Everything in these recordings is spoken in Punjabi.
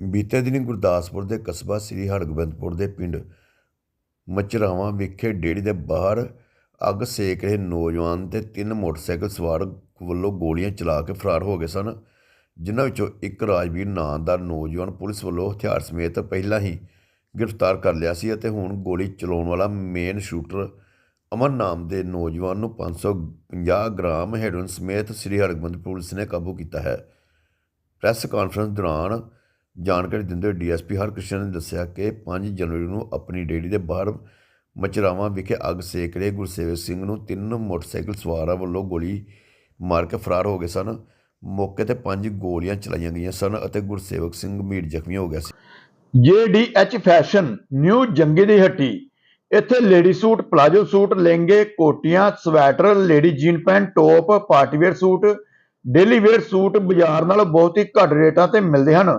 ਬੀਤੇ ਦਿਨੀ ਗੁਰਦਾਸਪੁਰ ਦੇ ਕਸਬਾ ਸ੍ਰੀ ਹਰਗੋਬਿੰਦਪੁਰ ਦੇ ਪਿੰਡ ਮਚਰਾਵਾਂ ਵਿਖੇ ਡੇੜੀ ਦੇ ਬਾਹਰ ਅੱਗ ਸੇਕ ਰਹੇ ਨੌਜਵਾਨ ਤੇ ਤਿੰਨ ਮੋਟਰਸਾਈਕਲ ਸਵਾਰ ਵੱਲੋਂ ਗੋਲੀਆਂ ਚਲਾ ਕੇ ਫਰਾਰ ਹੋ ਗਏ ਸਨ, ਜਿਨ੍ਹਾਂ ਵਿੱਚੋਂ ਇੱਕ ਰਾਜਵੀਰ ਨਾਂ ਦਾ ਨੌਜਵਾਨ ਪੁਲਿਸ ਵੱਲੋਂ ਹਥਿਆਰ ਸਮੇਤ ਪਹਿਲਾਂ ਹੀ ਗ੍ਰਿਫਤਾਰ ਕਰ ਲਿਆ ਸੀ ਅਤੇ ਹੁਣ ਗੋਲੀ ਚਲਾਉਣ ਵਾਲਾ ਮੇਨ ਸ਼ੂਟਰ ਅਮਨ ਨਾਮ ਦੇ ਨੌਜਵਾਨ ਨੂੰ 550 ਗ੍ਰਾਮ ਹੈਰੋਇਨ ਸਮੇਤ ਸ੍ਰੀ ਹਰਗੋਬਿੰਦਪੁਰ ਪੁਲਿਸ ਨੇ ਕਾਬੂ ਕੀਤਾ ਹੈ। ਪ੍ਰੈਸ ਕਾਨਫਰੰਸ ਦੌਰਾਨ ਜਾਣਕਾਰੀ ਦਿੰਦੇ ਹੋਏ ਡੀਐਸਪੀ ਹਰਕ੍ਰਿਸ਼ਨ ਨੇ ਦੱਸਿਆ ਕਿ 5 ਜਨਵਰੀ ਨੂੰ ਆਪਣੀ ਡੇਅਰੀ ਦੇ ਬਾਹਰ ਮਚਰਾਵਾਂ ਵਿਖੇ ਅੱਗ ਸੇਕ ਰਹੇ। ਗੁਰਸੇਵਕ ਸਿੰਘ ਨੂੰ ਤਿੰਨ ਮੋਟਰਸਾਈਕਲ ਸਵਾਰਾਂ ਵੱਲੋਂ ਗੋਲੀ ਮਾਰ ਕੇ ਫਰਾਰ ਹੋ ਗਏ ਸਨ। ਮੌਕੇ ਤੇ ਪੰਜ ਗੋਲੀਆਂ ਚਲਾਈਆਂ ਗਈਆਂ ਸਨ ਅਤੇ ਗੁਰਸੇਵਕ ਸਿੰਘ ਮੀਟ ਜ਼ਖਮੀ ਹੋ ਗਿਆ ਸੀ। JDH ਫੈਸ਼ਨ ਨਿਊ ਜੰਗੀ ਦੀ ਹੱਟੀ। ਇੱਥੇ ਲੇਡੀ ਸੂਟ, ਪਲਾਜੋ ਸੂਟ, ਲਹਿੰਗੇ, ਕੋਟੀਆਂ, sweater, lady jean pant, top party wear suit, daily wear suit ਬਾਜ਼ਾਰ ਨਾਲੋਂ ਬਹੁਤ ਹੀ ਘੱਟ ਰੇਟਾਂ ਤੇ ਮਿਲਦੇ ਹਨ।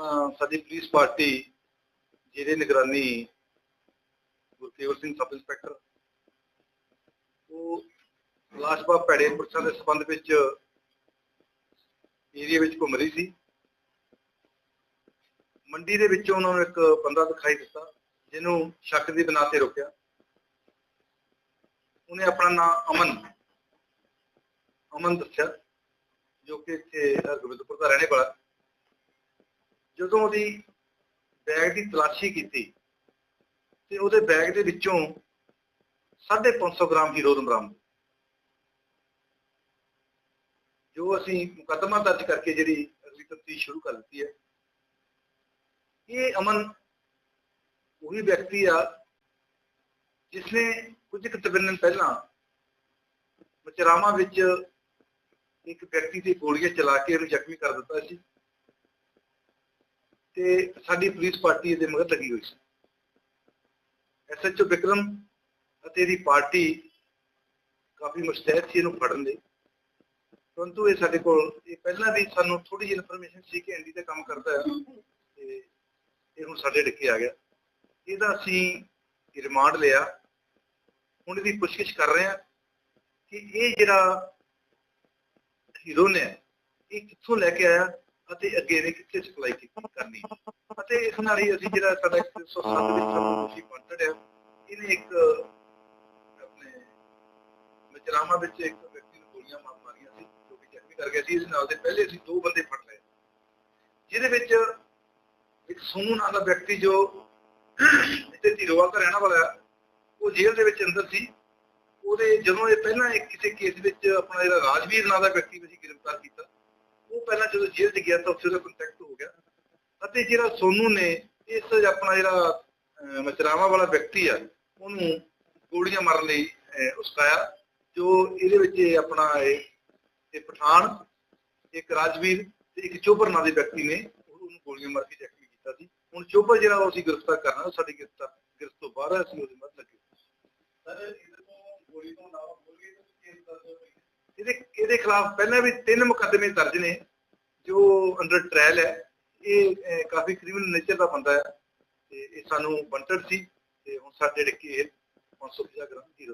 ਸਾਡੀ ਪੁਲਿਸ ਪਾਰਟੀ ਜਿਹਦੇ ਨਿਗਰਾਨੀ ਗੁਰਕੇਵਲ ਸਿੰਘ ਸਬ ਇੰਸਪੈਕਟਰ ਉਹ ਲਾਸ਼ਬਾ ਭੈੜੇ ਪੁਰਸ਼ਾਂ ਦੇ ਸੰਬੰਧ ਵਿੱਚ ਏਰੀਆ ਵਿੱਚ ਘੁੰਮ ਰਹੀ ਸੀ। ਮੰਡੀ ਦੇ ਵਿੱਚੋਂ ਉਹਨਾਂ ਨੂੰ ਇੱਕ ਬੰਦਾ ਦਿਖਾਈ ਦਿੱਤਾ, ਜਿਹਨੂੰ ਸ਼ੱਕ ਦੀ ਬਣਾ ਤੇ ਰੋਕਿਆ। ਉਹਨੇ ਆਪਣਾ ਨਾਮ ਅਮਨ ਅਮਨ ਦੱਸਿਆ, ਜੋ ਕਿ ਇੱਥੇ ਹਰਗੋਬਿੰਦਪੁਰ ਦਾ ਰਹਿਣੇ ਵਾਲਾ। ਜਦੋਂ ਉਹਦੀ ਬੈਗ ਦੀ ਤਲਾਸ਼ੀ ਕੀਤੀ ਤੇ ਉਹਦੇ ਬੈਗ ਦੇ ਵਿੱਚੋਂ 550 ਗ੍ਰਾਮ ਹੀਰੋਇਨ ਬਰਾਮਦ ਜੋ ਅਸੀਂ ਮੁਕੱਦਮਾ ਦਰਜ ਕਰਕੇ ਜਿਹੜੀ ਅਗਲੀ ਤਫਤੀਸ਼ ਸ਼ੁਰੂ ਕਰ ਦਿੱਤੀ ਹੈ, ਇਹ ਅਮਨ ਉਹੀ ਵਿਅਕਤੀ ਆ ਜਿਸਨੇ ਕੁਝ ਕੁ ਦਿਨ ਪਹਿਲਾਂ ਮਚਰਾਵਾਂ ਵਿੱਚ ਇੱਕ ਵਿਅਕਤੀ ਤੇ ਗੋਲੀਆਂ ਚਲਾ ਕੇ ਉਹਨੂੰ ਜ਼ਖਮੀ ਕਰ ਦਿੱਤਾ ਸੀ। ਤੇ ਸਾਡੀ ਪੁਲਿਸ ਪਾਰਟੀ ਇਹਦੇ ਮਗਰ ਲੱਗੀ ਹੋਈ ਸੀ। ਐਸਐਚਓ ਵਿਕਰਮ ਅਤੇ ਇਹਦੀ ਪਾਰਟੀ ਕਾਫੀ ਮੁਸਤੈਦ ਸੀ ਇਹਨੂੰ ਫੜਨ ਦੇ। ਪਰੰਤੂ ਇਹ ਸਾਡੇ ਕੋਲ, ਇਹ ਪਹਿਲਾਂ ਵੀ ਸਾਨੂੰ ਥੋੜੀ ਜਿਹੀ ਇਨਫੋਰਮੇਸ਼ਨ ਸੀ ਕਿ ਐਂਡੀ ਤੇ ਕੰਮ ਕਰਦਾ ਹੈ ਤੇ ਇਹ ਹੁਣ ਸਾਡੇ ਡਿੱਕੇ ਆ ਗਿਆ। ਇਹਦਾ ਅਸੀਂ ਰਿਮਾਂਡ ਲਿਆ। ਹੁਣ ਇਹਦੀ ਪੁੱਛਗਿੱਛ ਕਰ ਰਹੇ ਹਾਂ ਕਿ ਇਹ ਜਿਹੜਾ ਹੀਰੋ ਨੇ ਇਹ ਕਿੱਥੋਂ ਲੈ ਕੇ ਆਇਆ ਅਤੇ ਅੱਗੇ ਇਹਨੇ ਕਿੱਥੇ ਸਪਲਾਈ ਕੀਤੀ ਕਰਨੀ। ਅਤੇ ਇਸ ਨਾਲ ਹੀ ਅਸੀਂ ਜਿਹੜਾ ਸਾਡਾ 107 ਵਿੱਚ ਸਾਨੂੰ ਤੁਸੀਂ ਕੰਟੈਕਟ ਹੈ ਇਹਨੇ ਇੱਕ ਆਪਣੇ ਮਜਰਾਮਾ ਵਿੱਚ ਇੱਕ ਵਿਅਕਤੀ ਨੂੰ ਗੋਲੀਆਂ ਮਾਰ ਮਾਰੀਆਂ ਸੀ ਜੋ ਕਿ ਜ਼ਖਮੀ ਕਰ ਗਿਆ ਸੀ। ਇਸ ਨਾਲ ਦੇ ਪਹਿਲੇ ਅਸੀਂ ਦੋ ਬੰਦੇ ਫੜ ਲਏ। ਜਿਹਦੇ ਵਿੱਚ ਇੱਕ ਸੋਨੂ ਨਾਂ ਦਾ ਵਿਅਕਤੀ ਜੋ ਇੱਥੇ ਧੀਰੋਵਾਲ ਦਾ ਰਹਿਣ ਵਾਲਾ ਉਹ ਜੇਲ੍ਹ ਦੇ ਵਿੱਚ ਅੰਦਰ ਸੀ। ਉਹਦੇ ਜਦੋਂ ਇਹ ਪਹਿਲਾਂ ਇੱਕ ਕਿਸੇ ਕੇਸ ਵਿੱਚ ਆਪਣਾ ਜਿਹੜਾ ਰਾਜਵੀਰ ਨਾਂ ਦਾ ਵਿਅਕਤੀ ਨੂੰ ਅਸੀਂ ਗ੍ਰਿਫਤਾਰ ਕੀਤਾ। ਉਹ ਪਹਿਲਾਂ ਜਦੋਂ ਜੇਲ੍ਹ 'ਚ ਗਿਆ ਤਾਂ ਉੱਥੇ ਉਹਦਾ ਕੰਟੈਕਟ ਹੋ ਗਿਆ। ਅਤੇ ਜਿਹੜਾ ਸੋਨੂ ਨੇ ਇਸ ਆਪਣਾ ਜਿਹੜਾ ਅਹ, ਵਾਲਾ ਵਿਅਕਤੀ ਆ ਉਹਨੂੰ ਗੋਲੀਆਂ ਮਾਰਨ ਲਈ ਅਹ, ਉਸਕਾਇਆ ਜੋ ਇਹਦੇ ਵਿੱਚ ਆਪਣਾ ਇਹ ਇਹ ਪਠਾਨ ਇੱਕ ਰਾਜਵੀਰ ਤੇ ਇੱਕ ਚੋਬਰ ਨਾਂ ਦੇ ਵਿਅਕਤੀ ਨੇ ਉਹਨੂੰ ਗੋਲੀਆਂ ਮਾਰ ਕੇ ਜ਼ਖਮੀ ਕੀਤਾ ਸੀ। ਹੁਣ ਚੋਬਰ ਜਿਹੜਾ ਉਹ ਅਸੀਂ ਗ੍ਰਿਫਤਾਰ ਕਰਨਾ ਉਹ ਸਾਡੀ ਗ੍ਰਿਫਤਾਰ ਗ੍ਰਿਫਤ ਤੋਂ ਬਾਹਰ ਹੈ, ਅਸੀਂ ਉਹਦੇ ਇਹਦੇ ਇਹਦੇ ਖਿਲਾਫ ਪਹਿਲਾਂ ਵੀ ਤਿੰਨ ਮੁਕੱਦਮੇ ਦਰਜ ਨੇ ਜੋ ਅੰਡਰ ਟ੍ਰਾਇਲ ਹੈ ਇਹ ਕਾਫੀ ਕ੍ਰਿਮੀਨਲ ਨੇਚਰ ਦਾ ਬੰਦਾ ਹੈ ਤੇ ਇਹ ਸਾਨੂੰ ਬੰਟਰ ਸੀ ਤੇ ਹੁਣ ਸਾਡੇ ਡਿੱਕੇ ਇਹ 550 ਗ੍ਰਾਮ ਦੀ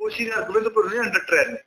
ਉਹ ਸ਼੍ਰੀ ਹਰਗੋਬਿੰਦਪੁਰ ਨੇ ਅੰਡਰ ਟ੍ਰਾਇਲ ਨੇ।